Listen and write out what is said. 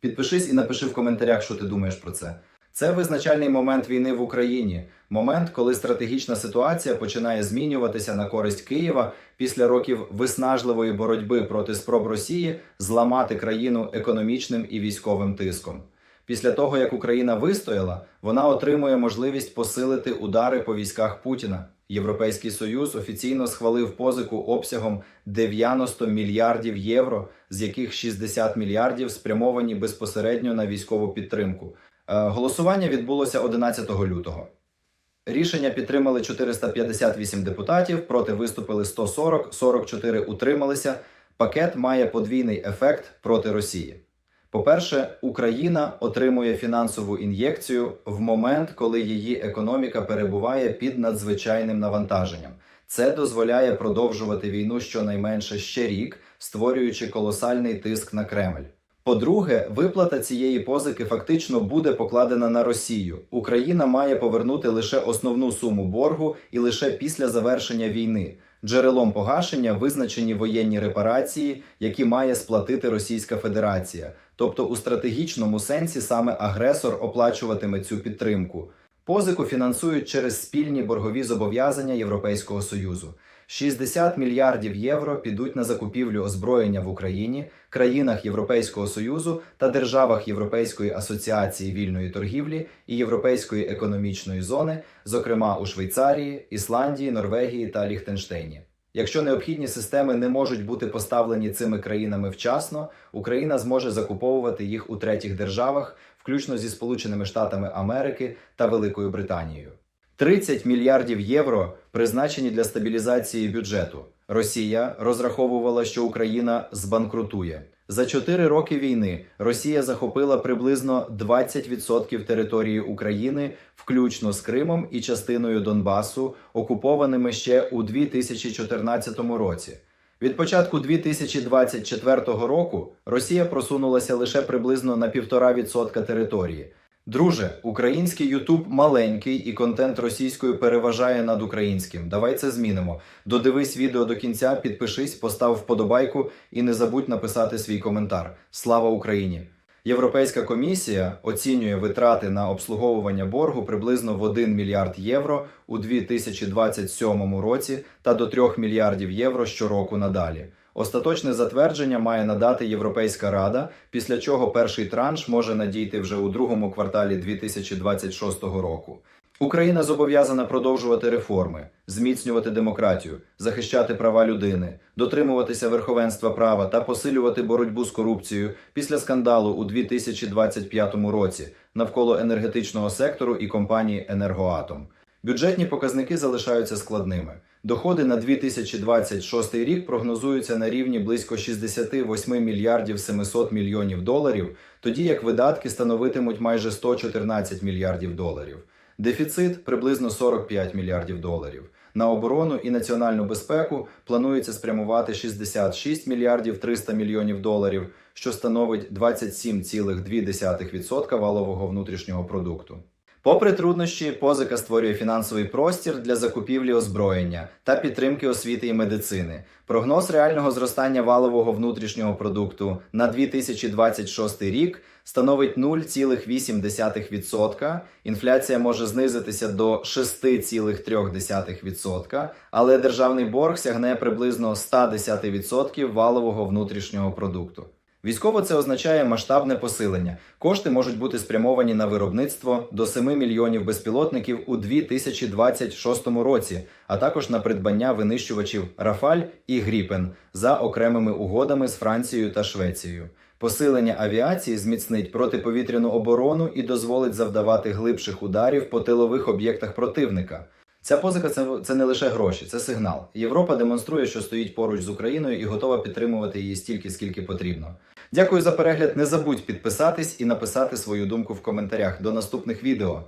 Підпишись і напиши в коментарях, що ти думаєш про це. Це визначальний момент війни в Україні, момент, коли стратегічна ситуація починає змінюватися на користь Києва після років виснажливої боротьби проти спроб Росії зламати країну економічним і військовим тиском. Після того, як Україна вистояла, вона отримує можливість посилити удари по військах Путіна. Європейський Союз офіційно схвалив позику обсягом 90 мільярдів євро, з яких 60 мільярдів спрямовані безпосередньо на військову підтримку. Е, Голосування відбулося 11 лютого. Рішення підтримали 458 депутатів, проти виступили 140, 44 утрималися. Пакет має подвійний ефект проти Росії. По-перше, Україна отримує фінансову ін'єкцію в момент, коли її економіка перебуває під надзвичайним навантаженням. Це дозволяє продовжувати війну щонайменше ще рік, створюючи колосальний тиск на Кремль. По-друге, виплата цієї позики фактично буде покладена на Росію. Україна має повернути лише основну суму боргу і лише після завершення війни. Джерелом погашення визначені воєнні репарації, які має сплатити Російська Федерація. Тобто, у стратегічному сенсі саме агресор оплачуватиме цю підтримку. Позику фінансують через спільні боргові зобов'язання Європейського Союзу. 60 мільярдів євро підуть на закупівлю озброєння в Україні, країнах Європейського Союзу та державах Європейської асоціації вільної торгівлі і Європейської економічної зони, зокрема у Швейцарії, Ісландії, Норвегії та Ліхтенштейні. Якщо необхідні системи не можуть бути поставлені цими країнами вчасно, Україна зможе закуповувати їх у третіх державах, включно зі Сполученими Штатами Америки та Великою Британією. 30 мільярдів євро призначені для стабілізації бюджету. Росія розраховувала, що Україна збанкрутує. За 4 роки війни Росія захопила приблизно 20% території України, включно з Кримом і частиною Донбасу, окупованими ще у 2014 році. Від початку 2024 року Росія просунулася лише приблизно на 1,5% території. Друже, український Ютуб маленький і контент російською переважає над українським. Давай це змінимо. Додивись відео до кінця, підпишись, постав вподобайку і не забудь написати свій коментар. Слава Україні! Європейська комісія оцінює витрати на обслуговування боргу приблизно в 1 мільярд євро у 2027 році та до 3 мільярдів євро щороку надалі. Остаточне затвердження має надати Європейська Рада, після чого перший транш може надійти вже у другому кварталі 2026 року. Україна зобов'язана продовжувати реформи, зміцнювати демократію, захищати права людини, дотримуватися верховенства права та посилювати боротьбу з корупцією після скандалу у 2025 році навколо енергетичного сектору і компанії Енергоатом. Бюджетні показники залишаються складними. Доходи на 2026 рік прогнозуються на рівні близько 68 мільярдів 700 мільйонів доларів, тоді як видатки становитимуть майже 114 мільярдів доларів. Дефіцит приблизно 45 мільярдів доларів. На оборону і національну безпеку планується спрямувати 66 мільярдів 300 мільйонів доларів, що становить 27,2% валового внутрішнього продукту. Попри труднощі, позика створює фінансовий простір для закупівлі озброєння та підтримки освіти і медицини. Прогноз реального зростання валового внутрішнього продукту на 2026 рік становить 0,8%. Інфляція може знизитися до 6,3%, але державний борг сягне приблизно 110% валового внутрішнього продукту. Військово це означає масштабне посилення. Кошти можуть бути спрямовані на виробництво до 7 мільйонів безпілотників у 2026 році, а також на придбання винищувачів Рафаль і Гріпен за окремими угодами з Францією та Швецією. Посилення авіації зміцнить протиповітряну оборону і дозволить завдавати глибших ударів по тилових об'єктах противника. Ця позика це, це не лише гроші, це сигнал. Європа демонструє, що стоїть поруч з Україною і готова підтримувати її стільки, скільки потрібно. Дякую за перегляд. Не забудь підписатись і написати свою думку в коментарях. До наступних відео.